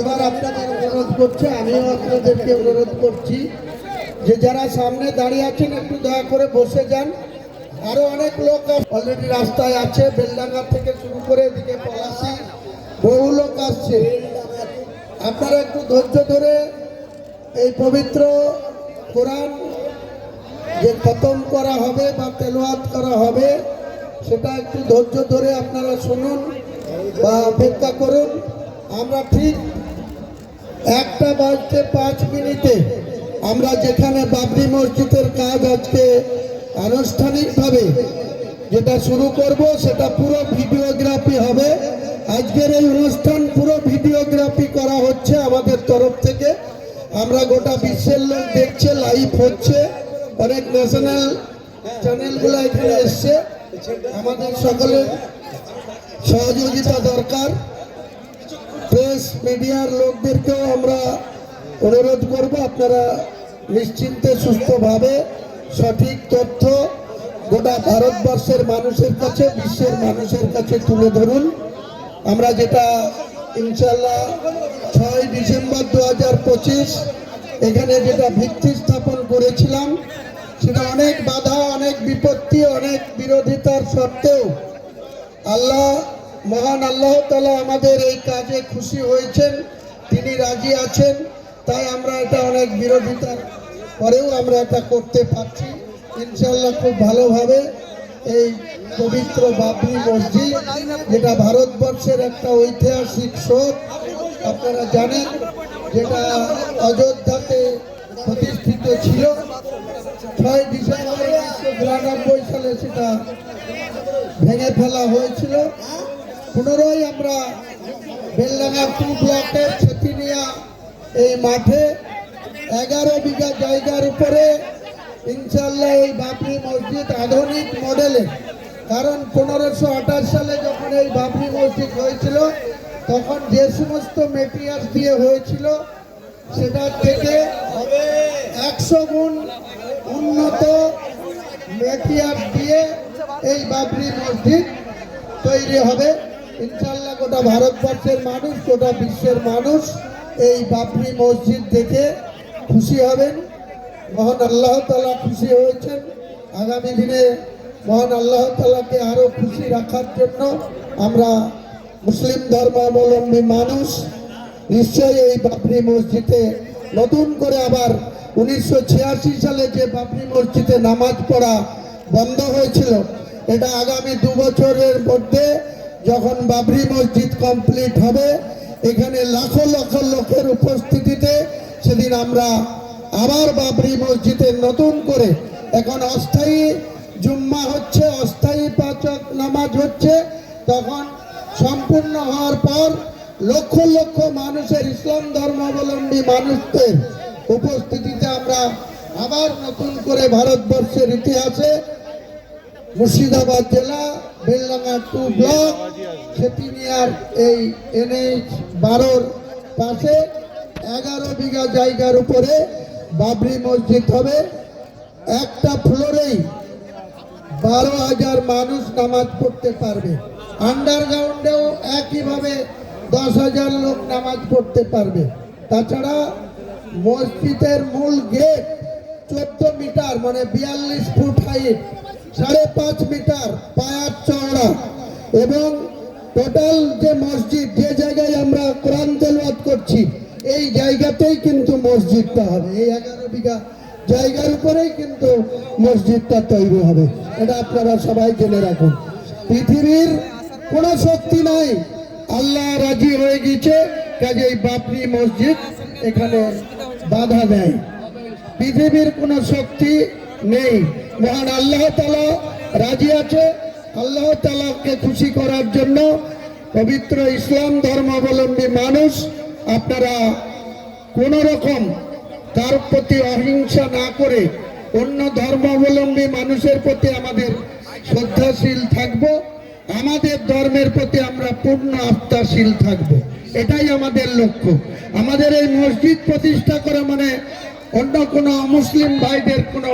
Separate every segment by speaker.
Speaker 1: এবার আপনাদের অনুরোধ করছে, আমিও অনুরোধ করছি যে যারা সামনে দাঁড়িয়ে আছেন, একটু দয়া করে বসে যান। আরও অনেক লোক রাস্তায় আছে থেকে শুরু করে এদিকে বহু লোক আসছে। আপনারা একটু ধৈর্য ধরে এই পবিত্র কোরআন যে খতম করা হবে বা তেলোয়াত করা হবে, সেটা একটু ধৈর্য ধরে আপনারা শুনুন বা অপেক্ষা করুন। আমরা ঠিক একটা বাজতে পাঁচ মিনিটে আমরা যেখানে বাবরি মসজিদের কাজ আজকে আনুষ্ঠানিকভাবে যেটা শুরু করব, সেটা পুরো ভিডিওগ্রাফি হবে। আজকের এই অনুষ্ঠান পুরো ভিডিওগ্রাফি করা হচ্ছে আমাদের তরফ থেকে। আমরা গোটা বিশ্বের লোক দেখছে, লাইভ হচ্ছে। অনেক ন্যাশনাল চ্যানেলগুলো এখানে এসছে। আমাদের সকলের সহযোগিতা দরকার। প্রেস মিডিয়ার লোকদেরকেও আমরা অনুরোধ করব, আপনারা নিশ্চিন্তে সুস্থভাবে সঠিক তথ্য গোটা ভারতবর্ষের মানুষের কাছে, বিশ্বের মানুষের কাছে তুলে ধরুন। আমরা যেটা ইনশাল্লাহ ছয় ডিসেম্বর দু হাজার পঁচিশ এখানে যেটা ভিত্তি স্থাপন করেছিলাম, সেটা অনেক বাধা, অনেক বিপত্তি, অনেক বিরোধিতার সত্ত্বেও আল্লাহ মহান আল্লাহ তালা আমাদের এই কাজে খুশি হয়েছেন, তিনি রাজি আছেন, তাই আমরা এটা অনেক বিরোধিতার পরেও আমরা এটা করতে পারছি। ইনশাল্লাহ খুব ভালোভাবে এই পবিত্র বাবরি মসজিদ, যেটা ভারতবর্ষের একটা ঐতিহাসিক শোধ আপনারা জানেন, যেটা অযোধ্যাতে প্রতিষ্ঠিত ছিল। ছয় ডিসেম্বর উনিশশো বিরানব্বই সালে সেটা ভেঙে ফেলা হয়েছিল। পুনরায় আমরা বেলডাঙ্গা টু ব্লকের ছেতিনিয়া এই মাঠে এগারো বিঘা জায়গার উপরে ইনশাল্লাহ এই বাবরি মসজিদ আধুনিক মডেলের কারণ পনেরোশো আঠাশ সালে যখন এই বাবরি মসজিদ হয়েছিল, তখন যে সমস্ত মেটেরিয়ালস দিয়ে হয়েছিল, সেটা থেকে একশো গুণ উন্নত মেটিয়ার দিয়ে এই বাবরি মসজিদ তৈরি হবে। ইনশাল্লাহ গোটা ভারতবর্ষের মানুষ, গোটা বিশ্বের মানুষ এই বাবরি মসজিদ দেখে খুশি হবেন। মহান আল্লাহ তালা খুশি হয়েছেন। আগামী দিনে মহান আল্লাহ তালাকে আরও খুশি রাখার জন্য আমরা মুসলিম ধর্মাবলম্বী মানুষ নিশ্চয়ই এই বাবরি মসজিদে নতুন করে আবার উনিশশো ছিয়াশি সালে যে বাবরি মসজিদে নামাজ পড়া বন্ধ হয়েছিল, এটা আগামী দু বছরের মধ্যে যখন বাবরি মসজিদ কমপ্লিট হবে, এখানে লাখো লক্ষ লোকের উপস্থিতিতে সেদিন আমরা আবার বাবরি মসজিদে নতুন করে, এখন অস্থায়ী জুম্মা হচ্ছে, অস্থায়ী পাচক নামাজ হচ্ছে, তখন সম্পূর্ণ হওয়ার পর লক্ষ লক্ষ মানুষের ইসলাম ধর্মাবলম্বী মানুষদের উপস্থিতিতে আমরা আবার নতুন করে ভারতবর্ষের ইতিহাসে মুর্শিদাবাদ জেলা, বেলডাঙ্গা টু ব্লক, খেতিনিয়ার এই এনএইচ বারোর পাশে এগারো বিঘা জায়গার উপরে বাবরি মসজিদ হবে। একটা ফ্লোরেই বারো হাজার মানুষ নামাজ পড়তে পারবে। আন্ডারগ্রাউন্ডেও একইভাবে দশ হাজার লোক নামাজ পড়তে পারবে। তাছাড়া মসজিদের মূল গেট চোদ্দ মিটার মানে বিয়াল্লিশ ফুট হাইট সাড়ে পাঁচ মিটার পায়ার চওড়া। এবং টোটাল যে মসজিদ, যে জায়গায় আমরা কোরআন তেলওয়াত করছি, এই জায়গাতেই কিন্তু মসজিদটা হবে। এই এগারো বিঘা জায়গার উপরেই কিন্তু মসজিদটা তৈরি হবে। এটা আপনারা সবাই জেনে রাখুন। পৃথিবীর কোনো শক্তি নাই। আল্লাহ রাজি হয়ে গেছে, কাজেই বাপরি মসজিদ এখানে বাধা দেয়। পৃথিবীর কোনো শক্তি নেই। মহান আল্লাহ তালা রাজি আছে। আল্লাহ তালাকে খুশি করার জন্য পবিত্র ইসলাম ধর্মাবলম্বী মানুষ আপনারা কোন রকম তার প্রতি অহিংসা না করে অন্য ধর্মাবলম্বী মানুষের প্রতি আমাদের শ্রদ্ধাশীল থাকব। আমাদের ধর্মের প্রতি আমরা পূর্ণ আস্থাশীল থাকব। এটাই আমাদের লক্ষ্য। আমাদের এই মসজিদ প্রতিষ্ঠা করা মানে অন্য কোনো মুসলিম ভাইদের কোনো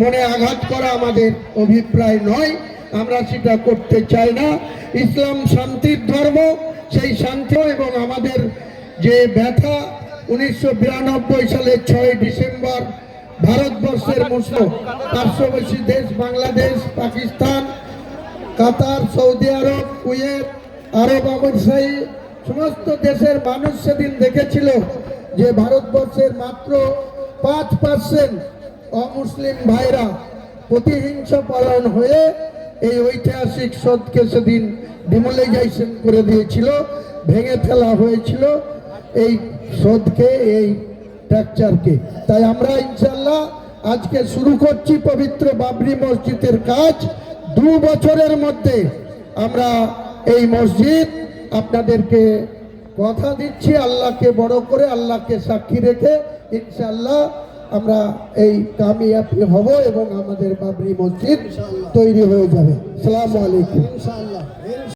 Speaker 1: মনে আঘাত করা আমাদের অভিপ্রায় নয়। আমরা সেটা করতে চাই না। ইসলাম শান্তির ধর্ম, সেই শান্তি এবং আমাদের যে ব্যথা, উনিশশো বিরানব্বই সালের ছয় ডিসেম্বর ভারতবর্ষের মুসলিম, পার্শ্ববর্তী দেশ Bangladesh, Pakistan, Qatar, Saudi Arab, Kuwait, আরব আমিরশাহী সমস্ত দেশের মানুষ সেদিন দেখেছিল যে ভারতবর্ষের মাত্র পাঁচ পার্সেন্ট অমুসলিম ভাইরা প্রতিহিংস পরায়ণ হয়ে এই ঐতিহাসিক সদকে সেদিন ডিমোলাইজেশন করে দিয়েছিল, ভেঙে ফেলা হয়েছিল এই সদকে এই স্ট্রাকচারকে তাই আমরা ইনশাল্লাহ আজকে শুরু করছি পবিত্র বাবরি মসজিদের কাজ। দু বছরের মধ্যে আমরা এই মসজিদ আপনাদেরকে কথা দিচ্ছি আল্লাহকে বড় করে আল্লাহকে সাক্ষী রেখে ইনশাল্লাহ আমরা এই কামিয়াবি হব এবং আমাদের বাবরি মসজিদ তৈরি হয়ে যাবে। সালাম আলাইকুম।
Speaker 2: ইনশাআল্লাহ।